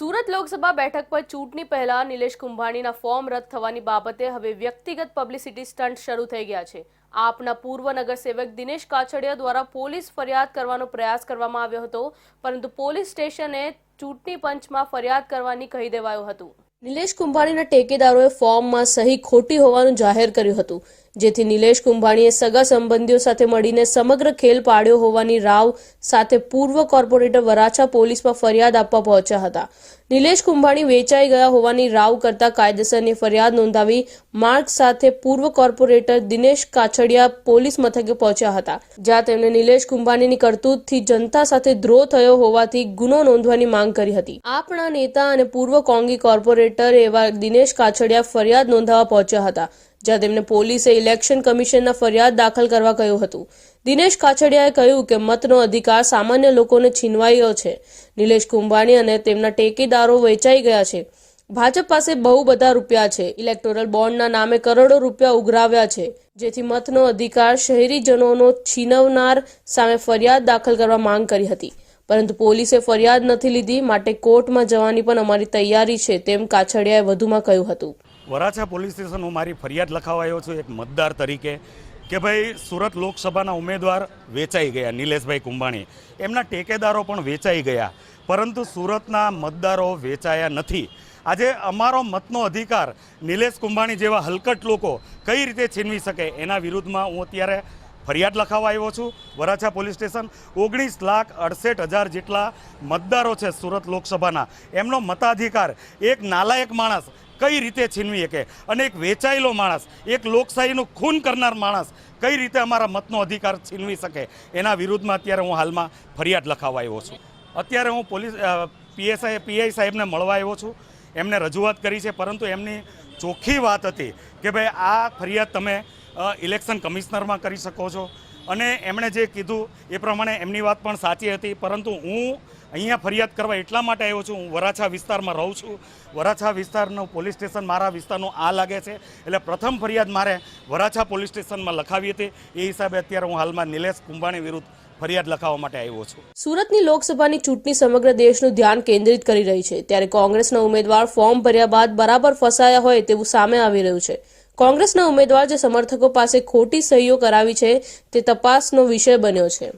સુરત લોકસભા બેઠક પર ચૂંટણી પહેલા નિલેશ કુંભાણીના ફોર્મ રદ થવાની બાબતે હવે વ્યક્તિગત પબ્લિસિટી સ્ટન્ટ શરૂ થઈ ગયા છે. આપના પૂર્વ નગરસેવક દિનેશ કાછડિયા દ્વારા પોલીસ ફરિયાદ કરવાનો પ્રયાસ કરવામાં આવ્યો હતો, પરંતુ પોલીસ સ્ટેશને ચૂંટણી પંચમાં ફરિયાદ કરવાની કહી દેવાયું હતું. નિલેશ કુંભાણીના ટેકેદારોએ ફોર્મમાં સહી ખોટી હોવાનું જાહેર કર્યું હતું. જેથી નિલેશ કુંભાણીએ સગા સંબંધીઓ સાથે મળીને સમગ્ર ખેલ પાડ્યો હોવાની રાવ સાથે પૂર્વ કોર્પોરેટર વરાછા પોલીસમાં ફરિયાદ આપવા પહોંચ્યા હતા. નિલેશ કુંભાણી વેચાઈ ગયા હોવાની રાવ કરતા કાયદેસરની ફરિયાદ નોંધાવી માર્ગ સાથે પૂર્વ કોર્પોરેટર દિનેશ કાછડિયા પોલીસ મથકે પહોંચ્યા હતા. જ્યાં તેમણે નિલેશ કુંભાણીની કરતૂતથી જનતા સાથે દ્રોહ થયો હોવાથી ગુનો નોંધવાની માંગ કરી હતી. આપણા નેતા અને પૂર્વ કોંગી કોર્પોરેટર એવા દિનેશ કાછડિયા ફરિયાદ નોંધાવવા પહોંચ્યા હતા. જ્યાં તેમને પોલીસે ઇલેક્શન કમિશનના ફરિયાદ દાખલ કરવા કહ્યું હતું. દિનેશ કાછડિયાએ કહ્યું કે મતનો અધિકાર સામાન્ય લોકોને છીનવાયો છે. નિલેશ કુંભાણી અને તેમના ટેકેદારો વેચાઈ ગયા છે. ભાજપ પાસે બહુ બધા રૂપિયા છે. ઇલેક્ટોરલ બોન્ડના નામે કરોડો રૂપિયા ઉઘરાવ્યા છે. જેથી મતનો અધિકાર શહેરીજનોનો છીનવનાર સામે ફરિયાદ દાખલ કરવા માંગ કરી હતી. પરંતુ પોલીસે ફરિયાદ નથી લીધી, માટે કોર્ટમાં જવાની પણ અમારી તૈયારી છે, તેમ કાછડિયાએ વધુમાં કહ્યું હતું. વરાછા પોલીસ સ્ટેશન હું મારી ફરિયાદ લખાવા આવ્યો છું એક મતદાર તરીકે કે ભાઈ સુરત લોકસભાના ઉમેદવાર વેચાઈ ગયા, નિલેશભાઈ કુંભાણી. એમના ટેકેદારો પણ વેચાઈ ગયા, પરંતુ સુરતના મતદારો વેચાયા નથી. આજે અમારો મતનો અધિકાર નિલેશ કુંભાણી જેવા હલકટ લોકો કઈ રીતે છીનવી શકે એના વિરુદ્ધમાં હું અત્યારે ફરિયાદ લખાવા આવ્યો છું. વરાછા પોલીસ સ્ટેશન ઓગણીસ લાખ અડસઠ હજાર જેટલા મતદારો છે સુરત લોકસભાના. એમનો મતાધિકાર એક નાલાયક માણસ કઈ રીતે છીનવી શકે? અને એક વેચાયેલો માણસ, એક લોકશાહીનું ખૂન કરનાર માણસ કઈ રીતે અમારા મતનો અધિકાર છીનવી શકે? એના વિરુદ્ધમાં અત્યારે હું હાલમાં ફરિયાદ લખાવવા આવ્યો છું. અત્યારે હું પોલીસ પીએસઆઈ, પીઆઈ સાહેબને મળવા આવ્યો છું. એમને રજૂઆત કરી છે, પરંતુ એમની ચોખ્ખી વાત હતી કે ભાઈ આ ફરિયાદ તમે ઇલેક્શન કમિશનરમાં કરી શકો છો. અને એમણે જે કીધું એ પ્રમાણે એમની વાત પણ સાચી હતી. પરંતુ હું અહીંયા ફરિયાદ કરવા એટલા માટે આવ્યો છું, હું વરાછા વિસ્તારમાં રહું છું. વરાછા વિસ્તારનું પોલીસ સ્ટેશન મારા વિસ્તારનું આ લાગે છે. એટલે પ્રથમ ફરિયાદ મારે વરાછા પોલીસ સ્ટેશનમાં લખાવી હતી. એ હિસાબે અત્યારે હું હાલમાં નિલેશ કુંભાણી વિરુદ્ધ ફરિયાદ લખાવવા માટે આવ્યો છું. સુરતની લોકસભાની ચૂંટણી સમગ્ર દેશનું ધ્યાન કેન્દ્રિત કરી રહી છે. ત્યારે કોંગ્રેસના ઉમેદવાર ફોર્મ ભર્યા બાદ બરાબર ફસાયા હોય તેવું સામે આવી રહ્યું છે. કોંગ્રેસના ઉમેદવાર જે સમર્થકો પાસે ખોટી સહીઓ કરાવી છે તે તપાસનો વિષય બન્યો છે.